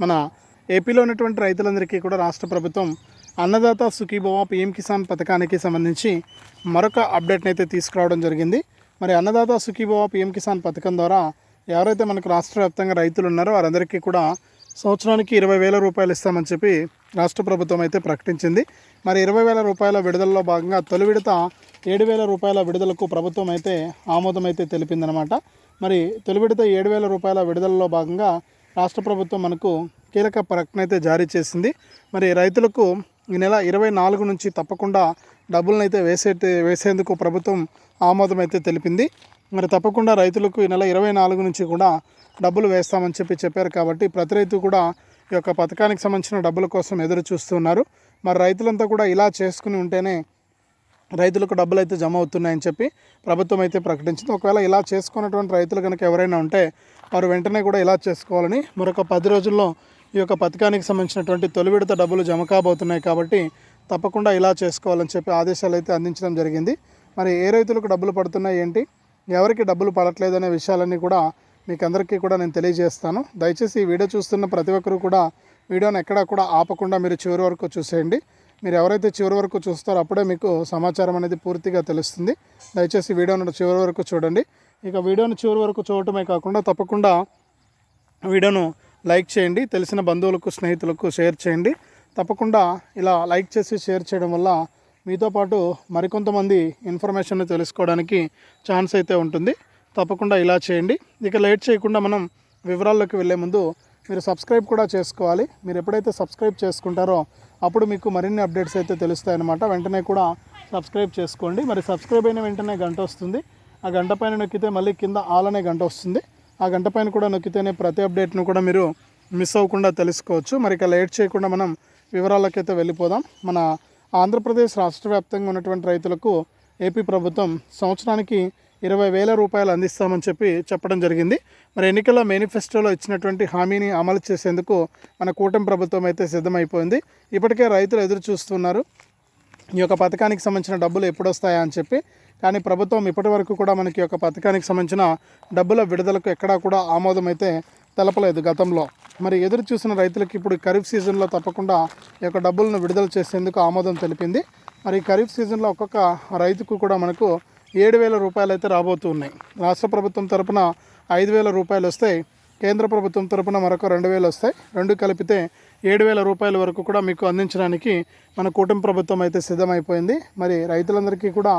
మన ఏపీలో ఉన్నటువంటి రైతులందరికీ కూడా రాష్ట్ర ప్రభుత్వం అన్నదాత సుఖీభవ పిఎం కిసాన్ పథకానికి సంబంధించి మరొక అప్డేట్ని అయితే తీసుకురావడం జరిగింది. మరి అన్నదాత సుఖీభవ పిఎం కిసాన్ పథకం ద్వారా ఎవరైతే మనకు రాష్ట్ర వ్యాప్తంగా రైతులు ఉన్నారో వారందరికీ కూడా సంవత్సరానికి ఇరవై వేల రూపాయలు ఇస్తామని చెప్పి రాష్ట్ర ప్రభుత్వం అయితే ప్రకటించింది. మరి ఇరవై వేల రూపాయల విడుదలలో భాగంగా తొలి విడత ఏడు వేల రూపాయల విడుదలకు ప్రభుత్వం అయితే ఆమోదం అయితే తెలిపిందనమాట మరి తొలి విడత ఏడు వేల రూపాయల విడుదలలో భాగంగా రాష్ట్ర ప్రభుత్వం మనకు కీలక ప్రకటన అయితే జారీ చేసింది. మరి రైతులకు ఈ నెల ఇరవై నాలుగు నుంచి తప్పకుండా డబ్బులను అయితే వేసే వేసేందుకు ప్రభుత్వం ఆమోదం అయితే తెలిపింది. మరి తప్పకుండా రైతులకు ఈ నెల ఇరవై నాలుగు నుంచి కూడా డబ్బులు వేస్తామని చెప్పి చెప్పారు కాబట్టి ప్రతి రైతు కూడా ఈ యొక్క పథకానికి సంబంధించిన డబ్బుల కోసం ఎదురు చూస్తున్నారు మరి రైతులంతా కూడా ఇలా చేసుకుని ఉంటేనే రైతులకు డబ్బులు అయితే జమ అవుతున్నాయని చెప్పి ప్రభుత్వం అయితే ప్రకటించింది. ఒకవేళ ఇలా చేసుకున్నటువంటి రైతులు కనుక ఎవరైనా ఉంటే వారు వెంటనే కూడా ఇలా చేసుకోవాలని మరొక పది రోజుల్లో ఈ యొక్క పథకానికి సంబంధించినటువంటి తొలి విడత డబ్బులు జమ కాబోతున్నాయి కాబట్టి తప్పకుండా ఇలా చేసుకోవాలని చెప్పి ఆదేశాలు అయితే అందించడం జరిగింది. మరి ఏ రైతులకు డబ్బులు పడుతున్నాయి ఏంటి? ఎవరికి డబ్బులు పడట్లేదు అనే విషయాలన్నీ కూడా మీకు అందరికీ కూడా నేను తెలియజేస్తాను. దయచేసి ఈ వీడియో చూస్తున్న ప్రతి ఒక్కరూ కూడా వీడియోని ఎక్కడా కూడా ఆపకుండా మీరు చివరి వరకు చూసేయండి. మీరు ఎవరైతే చివరి వరకు చూస్తారో అప్పుడే మీకు సమాచారం అనేది పూర్తిగా తెలుస్తుంది. దయచేసి వీడియోను చివరి వరకు చూడండి. ఇక వీడియోను చివరి వరకు చూడటమే కాకుండా తప్పకుండా వీడియోను లైక్ చేయండి తెలిసిన బంధువులకు స్నేహితులకు షేర్ చేయండి. తప్పకుండా ఇలా లైక్ చేసి షేర్ చేయడం వల్ల మీతో పాటు మరికొంతమంది ఇన్ఫర్మేషన్ తెలుసుకోవడానికి ఛాన్స్ అయితే ఉంటుంది. తప్పకుండా ఇలా చేయండి. ఇక లేట్ చేయకుండా మనం వివరాల్లోకి వెళ్ళే ముందు మీరు సబ్స్క్రైబ్ కూడా చేసుకోవాలి. మీరు ఎప్పుడైతే సబ్స్క్రైబ్ చేసుకుంటారో అప్పుడు మీకు మరిన్ని అప్డేట్స్ అయితే తెలుస్తాయన్నమాట. వెంటనే కూడా సబ్స్క్రైబ్ చేసుకోండి. మరి సబ్స్క్రైబ్ అయిన వెంటనే గంట వస్తుంది. ఆ గంట పైన నొక్కితే మళ్ళీ కింద ఆల్ అనే గంట వస్తుంది. ఆ గంట పైన కూడా నొక్కితేనే ప్రతి అప్డేట్ను కూడా మీరు మిస్ అవ్వకుండా తెలుసుకోవచ్చు. మరి ఇక లేట్ చేయకుండా మనం వివరాలకైతే వెళ్ళిపోదాం. మన ఆంధ్రప్రదేశ్ రాష్ట్ర వ్యాప్తంగా ఉన్నటువంటి రైతులకు ఏపీ ప్రభుత్వం సంవత్సరానికి ఇరవై వేల రూపాయలు అందిస్తామని చెప్పి చెప్పడం జరిగింది. మరి ఎన్నికల మేనిఫెస్టోలో ఇచ్చినటువంటి హామీని అమలు చేసేందుకు మన కూటమి ప్రభుత్వం అయితే సిద్ధమైపోయింది. ఇప్పటికే రైతులు ఎదురు చూస్తున్నారు. ఈ యొక్క పథకానికి సంబంధించిన డబ్బులు ఎప్పుడొస్తాయా అని చెప్పి. కానీ ప్రభుత్వం ఇప్పటి వరకు కూడా మనకి యొక్క పథకానికి సంబంధించిన డబ్బుల విడుదలకు ఎక్కడా కూడా ఆమోదం అయితే తెలపలేదు గతంలో. మరి ఎదురు చూసిన రైతులకు ఇప్పుడు ఖరీఫ్ సీజన్లో తప్పకుండా ఈ యొక్క డబ్బులను విడుదల చేసేందుకు ఆమోదం తెలిపింది. మరి ఖరీఫ్ సీజన్లో ఒక్కొక్క రైతుకు కూడా మనకు ఏడు వేల రూపాయలు అయితే రాబోతున్నాయి రాష్ట్ర ప్రభుత్వం తరపున ఐదు వేల రూపాయలు వస్తాయి. కేంద్ర ప్రభుత్వం తరపున మరొక రెండు వేలు వస్తాయి. రెండు కలిపితే ఏడు వేల రూపాయల వరకు కూడా మీకు అందించడానికి మన కూటమి ప్రభుత్వం అయితే సిద్ధమైపోయింది. మరి రైతులందరికీ కూడా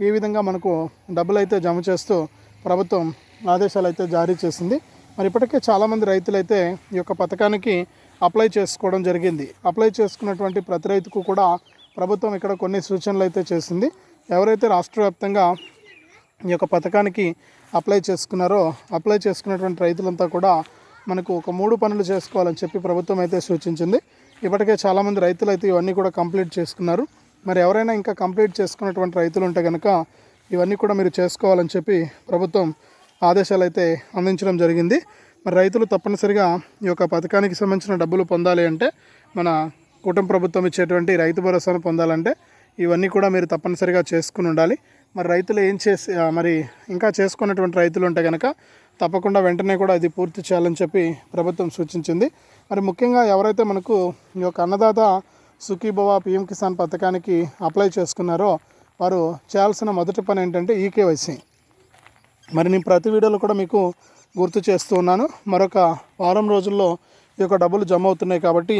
ఈ విధంగా మనకు డబ్బులు అయితే జమ చేస్తూ ప్రభుత్వం ఆదేశాలు అయితే జారీ చేసింది. మరి ఇప్పటికే చాలామంది రైతులు అయితే ఈ యొక్క పథకానికి అప్లై చేసుకోవడం జరిగింది. అప్లై చేసుకున్నటువంటి ప్రతి రైతుకు కూడా ప్రభుత్వం ఇక్కడ కొన్ని సూచనలు అయితే చేసింది. ఎవరైతే రాష్ట్ర వ్యాప్తంగా ఈ యొక్క పథకానికి అప్లై చేసుకున్నారో అప్లై చేసుకున్నటువంటి రైతులంతా కూడా మనకు ఒక మూడు పనులు చేసుకోవాలని చెప్పి ప్రభుత్వం అయితే సూచించింది. ఇప్పటికే చాలామంది రైతులు అయితే ఇవన్నీ కూడా కంప్లీట్ చేసుకున్నారు. మరి ఎవరైనా ఇంకా కంప్లీట్ చేసుకున్నటువంటి రైతులు ఉంటే కనుక ఇవన్నీ కూడా మీరు చేసుకోవాలని చెప్పి ప్రభుత్వం ఆదేశాలు అయితే అందించడం జరిగింది. మరి రైతులు తప్పనిసరిగా ఈ యొక్క పథకానికి సంబంధించిన డబ్బులు పొందాలి అంటే మన కుటుంబ ప్రభుత్వం ఇచ్చేటువంటి రైతు భరోసాను పొందాలంటే ఇవన్నీ కూడా మీరు తప్పనిసరిగా చేసుకుని ఉండాలి. మరి రైతులు ఏం చేసి మరి ఇంకా చేసుకున్నటువంటి రైతులు ఉంటే కనుక తప్పకుండా వెంటనే కూడా ఇది పూర్తి చేయాలని చెప్పి ప్రభుత్వం సూచించింది. మరి ముఖ్యంగా ఎవరైతే మనకు ఈ యొక్క అన్నదాత సుఖీభవ పిఎం కిసాన్ పథకానికి అప్లై చేసుకున్నారో వారు చేయాల్సిన మొదటి పని ఏంటంటే ఈకేవైసీ. మరి నేను ప్రతి వీడియోలో కూడా మీకు గుర్తు చేస్తూ ఉన్నాను. మరొక వారం రోజుల్లో ఈ యొక్క డబ్బులు జమ అవుతున్నాయి కాబట్టి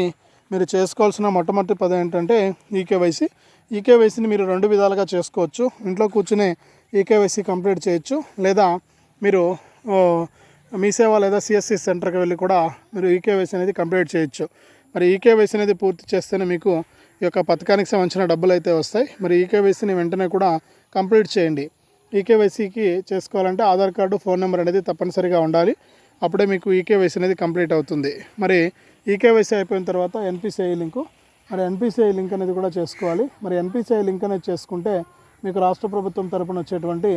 మీరు చేసుకోవాల్సిన మొట్టమొదటి పదం ఏంటంటే ఈకేవైసీ. ఈకేవైసీని మీరు రెండు విధాలుగా చేసుకోవచ్చు. ఇంట్లో కూర్చునే ఈకేవైసీ కంప్లీట్ చేయొచ్చు. లేదా మీరు మీ సేవ లేదా సిఎస్సి సెంటర్కి వెళ్ళి కూడా మీరు ఈకేవైసీ అనేది కంప్లీట్ చేయొచ్చు. మరి ఈకేవైసీ అనేది పూర్తి చేస్తేనే మీకు ఈ యొక్క పథకానికి సంబంధించిన డబ్బులు అయితే వస్తాయి. మరి ఈకేవైసీని వెంటనే కూడా కంప్లీట్ చేయండి. ఈకేవైసీకి చేసుకోవాలంటే ఆధార్ కార్డు ఫోన్ నెంబర్ అనేది తప్పనిసరిగా ఉండాలి. అప్పుడే మీకు ఈకేవైసీ అనేది కంప్లీట్ అవుతుంది. మరి ఈకేవైసీ అయిపోయిన తర్వాత ఎన్పిసిఐ లింకు. మరి ఎన్పిసిఐ లింక్ అనేది కూడా చేసుకోవాలి. మరి ఎన్పిసిఐ లింక్ అనేది చేసుకుంటే మీకు రాష్ట్ర ప్రభుత్వం తరపున వచ్చేటువంటి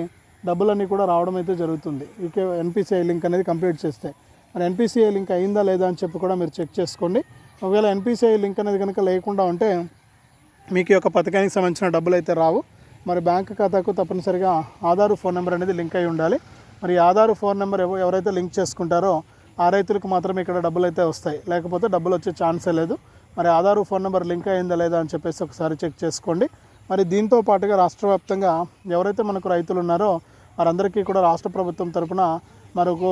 డబ్బులన్నీ కూడా రావడం అయితే జరుగుతుంది. ఈకే ఎన్పిసిఐ లింక్ అనేది కంప్లీట్ చేస్తే. మరి ఎన్పిసిఐ లింక్ అయిందా లేదా అని చెప్పి కూడా మీరు చెక్ చేసుకోండి. ఒకవేళ ఎన్పిసిఐ లింక్ అనేది కనుక లేకుండా ఉంటే మీకు యొక్క పథకానికి సంబంధించిన డబ్బులు అయితే రావు. మరి బ్యాంక్ ఖాతాకు తప్పనిసరిగా ఆధార్ ఫోన్ నెంబర్ అనేది లింక్ అయి ఉండాలి. మరి ఆధార్ ఫోన్ నెంబర్ ఎవరైతే లింక్ చేసుకుంటారో ఆ రైతులకు మాత్రమే ఇక్కడ డబ్బులు అయితే వస్తాయి. లేకపోతే డబ్బులు వచ్చే ఛాన్సే లేదు. మరి ఆధార్ ఫోన్ నెంబర్ లింక్ అయిందా లేదా అని చెప్పేసి ఒకసారి చెక్ చేసుకోండి. మరి దీంతో పాటుగా రాష్ట్ర వ్యాప్తంగా ఎవరైతే మనకు రైతులు ఉన్నారో వారందరికీ కూడా రాష్ట్ర ప్రభుత్వం తరపున మనకు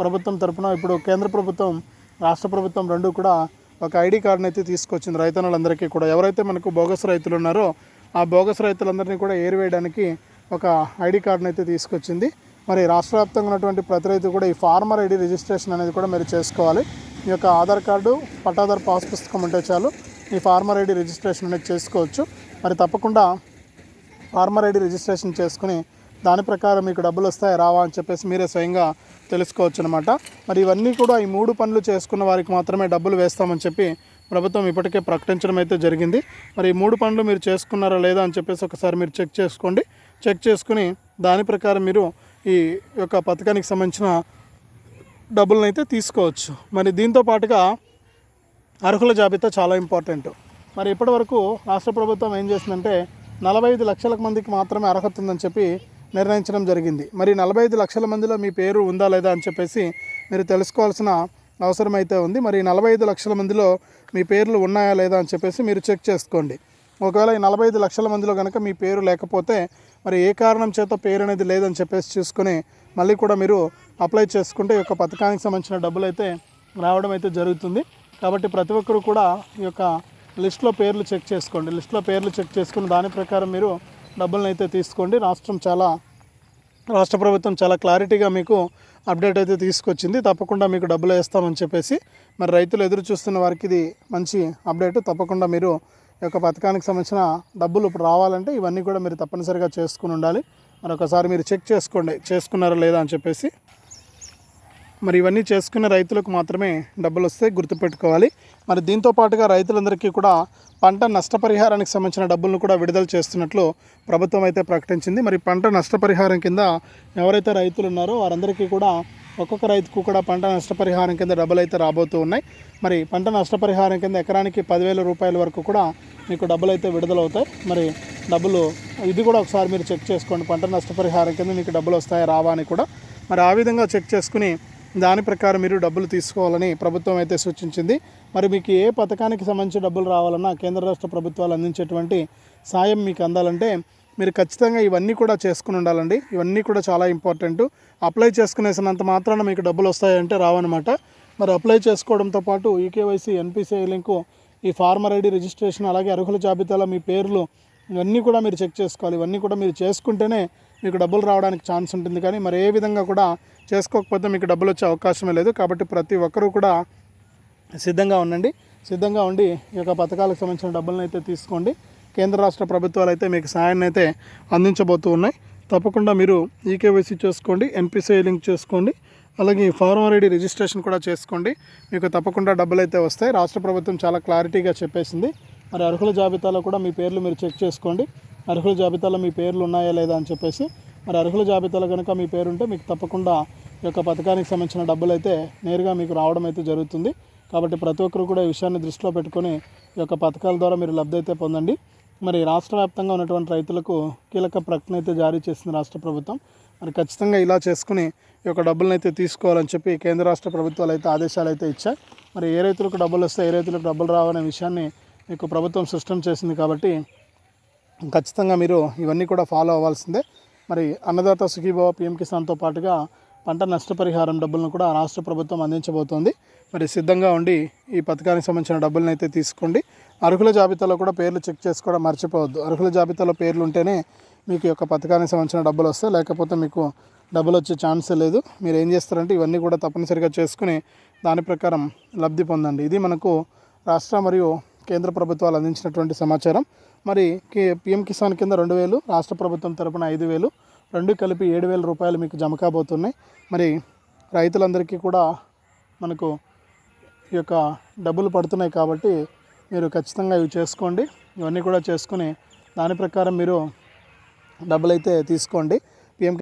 ప్రభుత్వం తరపున ఇప్పుడు కేంద్ర ప్రభుత్వం రాష్ట్ర ప్రభుత్వం రెండు కూడా ఒక ఐడి కార్డుని అయితే తీసుకొచ్చింది రైతన్నులందరికీ కూడా. ఎవరైతే మనకు బోగస్ రైతులు ఉన్నారో ఆ బోగస్ రైతులందరినీ కూడా ఏరివేయడానికి ఒక ఐడి కార్డుని అయితే తీసుకొచ్చింది. మరి రాష్ట్ర వ్యాప్తంగా ఉన్నటువంటి ప్రతి రైతు కూడా ఈ ఫార్మర్ ఐడి రిజిస్ట్రేషన్ అనేది కూడా మీరు చేసుకోవాలి. ఈ యొక్క ఆధార్ కార్డు పట్టాదారు పాస్ పుస్తకం ఉంటే చాలు ఈ ఫార్మర్ ఐడి రిజిస్ట్రేషన్ అనేది చేసుకోవచ్చు. మరి తప్పకుండా ఫార్మర్ ఐడి రిజిస్ట్రేషన్ చేసుకుని దాని ప్రకారం మీకు డబ్బులు వస్తాయి రావా అని చెప్పేసి మీరే స్వయంగా తెలుసుకోవచ్చు అనమాట మరి ఇవన్నీ కూడా ఈ మూడు పనులు చేసుకున్న వారికి మాత్రమే డబ్బులు వేస్తామని చెప్పి ప్రభుత్వం ఇప్పటికే ప్రకటించడం అయితే జరిగింది. మరి ఈ మూడు పనులు మీరు చేసుకున్నారా లేదా అని చెప్పేసి ఒకసారి మీరు చెక్ చేసుకోండి. చెక్ చేసుకుని దాని ప్రకారం మీరు ఈ యొక్క పథకానికి సంబంధించిన డబ్బులను అయితే తీసుకోవచ్చు. మరి దీంతో పాటుగా అర్హుల జాబితా చాలా ఇంపార్టెంట్. మరి ఇప్పటివరకు రాష్ట్ర ప్రభుత్వం ఏం చేసిందంటే నలభై ఐదు లక్షల మందికి మాత్రమే అర్హత ఉందని చెప్పి నిర్ణయించడం జరిగింది. మరి నలభై ఐదు లక్షల మందిలో మీ పేరు ఉందా లేదా అని చెప్పేసి మీరు తెలుసుకోవాల్సిన అవసరం అయితే ఉంది. మరి నలభై ఐదు లక్షల మందిలో మీ పేర్లు ఉన్నాయా లేదా అని చెప్పేసి మీరు చెక్ చేసుకోండి. ఒకవేళ ఈ నలభై ఐదు లక్షల మందిలో కనుక మీ పేరు లేకపోతే మరి ఏ కారణం చేత పేరు అనేది లేదని చెప్పేసి చూసుకుని మళ్ళీ కూడా మీరు అప్లై చేసుకుంటే ఈ యొక్క పథకానికి సంబంధించిన డబ్బులు అయితే రావడం అయితే జరుగుతుంది. కాబట్టి ప్రతి ఒక్కరూ కూడా ఈ యొక్క లిస్ట్లో పేర్లు చెక్ చేసుకోండి. లిస్ట్లో పేర్లు చెక్ చేసుకుని దాని ప్రకారం మీరు డబ్బులను అయితే తీసుకోండి. రాష్ట్రం చాలా రాష్ట్ర ప్రభుత్వం చాలా క్లారిటీగా మీకు అప్డేట్ అయితే తీసుకొచ్చింది. తప్పకుండా మీకు డబ్బులు వేస్తామని చెప్పేసి మరి రైతులు ఎదురు చూస్తున్న వారికి ఇది మంచి అప్డేట్. తప్పకుండా మీరు యొక్క పథకానికి సంబంధించిన డబ్బులు ఇప్పుడు రావాలంటే ఇవన్నీ కూడా మీరు తప్పనిసరిగా చేసుకుని ఉండాలి. మరి ఒకసారి మీరు చెక్ చేసుకోండి చేసుకున్నారా లేదా అని చెప్పేసి. మరి ఇవన్నీ చేసుకునే రైతులకు మాత్రమే డబ్బులు వస్తే గుర్తుపెట్టుకోవాలి. మరి దీంతో పాటుగా రైతులందరికీ కూడా పంట నష్టపరిహారానికి సంబంధించిన డబ్బులను కూడా విడుదల చేస్తున్నట్లు ప్రభుత్వం అయితే ప్రకటించింది. మరి పంట నష్టపరిహారం కింద ఎవరైతే రైతులు ఉన్నారో వారందరికీ కూడా ఒక్కొక్క రైతుకు కూడా పంట నష్టపరిహారం కింద డబ్బులు అయితే రాబోతూ ఉన్నాయి. మరి పంట నష్టపరిహారం కింద ఎకరానికి పదివేల రూపాయల వరకు కూడా మీకు డబ్బులు అయితే విడుదలవుతాయి. మరి డబ్బులు ఇది కూడా ఒకసారి మీరు చెక్ చేసుకోండి. పంట నష్టపరిహారం కింద మీకు డబ్బులు వస్తాయా రావా అని కూడా. మరి ఆ విధంగా చెక్ చేసుకుని దాని ప్రకారం మీరు డబ్బులు తీసుకోవాలని ప్రభుత్వం అయితే సూచించింది. మరి మీకు ఏ పథకానికి సంబంధించి డబ్బులు రావాలన్నా కేంద్ర రాష్ట్ర ప్రభుత్వాలు అందించేటువంటి సాయం మీకు అందాలంటే మీరు ఖచ్చితంగా ఇవన్నీ కూడా చేసుకుని ఉండాలండి. ఇవన్నీ కూడా చాలా ఇంపార్టెంట్ అప్లై చేసుకునేసినంత మాత్రాన మీకు డబ్బులు వస్తాయంటే రావన్నమాట. మరి అప్లై చేసుకోవడంతో పాటు ఈకేవైసీ ఎన్పిసిఐ లింకు ఈ ఫార్మర్ ఐడి రిజిస్ట్రేషన్ అలాగే అర్హుల జాబితాలో మీ పేర్లు ఇవన్నీ కూడా మీరు చెక్ చేసుకోవాలి. ఇవన్నీ కూడా మీరు చేసుకుంటేనే మీకు డబ్బులు రావడానికి ఛాన్స్ ఉంటుంది. కానీ మరి ఏ విధంగా కూడా చేసుకోకపోతే మీకు డబ్బులు వచ్చే అవకాశమే లేదు. కాబట్టి ప్రతి ఒక్కరూ కూడా సిద్ధంగా ఉండండి. సిద్ధంగా ఉండి ఈ యొక్క పథకాలకు సంబంధించిన డబ్బులను అయితే తీసుకోండి. కేంద్ర రాష్ట్ర ప్రభుత్వాలు అయితే మీకు సహాయాన్ని అయితే అందించబోతూ ఉన్నాయి. తప్పకుండా మీరు ఈకేవైసీ చేసుకోండి ఎన్పిసిఐ లింక్ చేసుకోండి అలాగే ఫార్మర్ ఐడి రిజిస్ట్రేషన్ కూడా చేసుకోండి. మీకు తప్పకుండా డబ్బులు అయితే వస్తాయి. రాష్ట్ర ప్రభుత్వం చాలా క్లారిటీగా చెప్పేసింది. మరి అర్హుల జాబితాలో కూడా మీ పేర్లు మీరు చెక్ చేసుకోండి. అర్హుల జాబితాలో మీ పేర్లు ఉన్నాయా లేదా అని చెప్పేసి. మరి అర్హుల జాబితాలో కనుక మీ పేరు ఉంటే మీకు తప్పకుండా ఈ యొక్క పథకానికి సంబంధించిన డబ్బులు అయితే నేరుగా మీకు రావడం అయితే జరుగుతుంది. కాబట్టి ప్రతి ఒక్కరు కూడా ఈ విషయాన్ని దృష్టిలో పెట్టుకొని ఈ యొక్క పథకాల ద్వారా మీరు లబ్ధి అయితే పొందండి. మరి రాష్ట్ర వ్యాప్తంగా ఉన్నటువంటి రైతులకు కీలక ప్రకటన అయితే జారీ చేసింది రాష్ట్ర ప్రభుత్వం. మరి ఖచ్చితంగా ఇలా చేసుకుని ఈ యొక్క డబ్బులను అయితే తీసుకోవాలని చెప్పి కేంద్ర రాష్ట్ర ప్రభుత్వాలు అయితే ఆదేశాలు అయితే ఇచ్చాయి. మరి ఏ రైతులకు డబ్బులు వస్తే ఏ రైతులకు డబ్బులు రావనే విషయాన్ని మీకు ప్రభుత్వం స్పష్టం చేసింది కాబట్టి ఖచ్చితంగా మీరు ఇవన్నీ కూడా ఫాలో అవ్వాల్సిందే. మరి అన్నదాత సుఖీభావ పిఎం కిసాన్తో పాటుగా పంట నష్టపరిహారం డబ్బులను కూడా రాష్ట్ర ప్రభుత్వం అందించబోతోంది. మరి సిద్ధంగా ఉండి ఈ పథకానికి సంబంధించిన డబ్బులను అయితే తీసుకోండి. అర్హుల జాబితాలో కూడా పేర్లు చెక్ చేసుకోవడం మర్చిపోవద్దు. అర్హుల జాబితాలో పేర్లు ఉంటేనే మీకు యొక్క పథకానికి సంబంధించిన డబ్బులు వస్తాయి. లేకపోతే మీకు డబ్బులు వచ్చే ఛాన్సే లేదు. మీరు ఏం చేస్తారంటే ఇవన్నీ కూడా తప్పనిసరిగా చేసుకుని దాని ప్రకారం లబ్ధి పొందండి. ఇది మనకు రాష్ట్ర మరియు కేంద్ర ప్రభుత్వాలు అందించినటువంటి సమాచారం. మరి కే పిఎం కిసాన్ కింద రెండు వేలు రాష్ట్ర ప్రభుత్వం తరపున ఐదు వేలు రెండు కలిపి ఏడు వేల రూపాయలు మీకు జమ కాబోతున్నాయి. మరి రైతులందరికీ కూడా మనకు ఈ యొక్క డబ్బులు పడుతున్నాయి కాబట్టి మీరు ఖచ్చితంగా ఇవి చేసుకోండి. ఇవన్నీ కూడా చేసుకుని దాని ప్రకారం మీరు డబ్బులు అయితే తీసుకోండి. పిఎం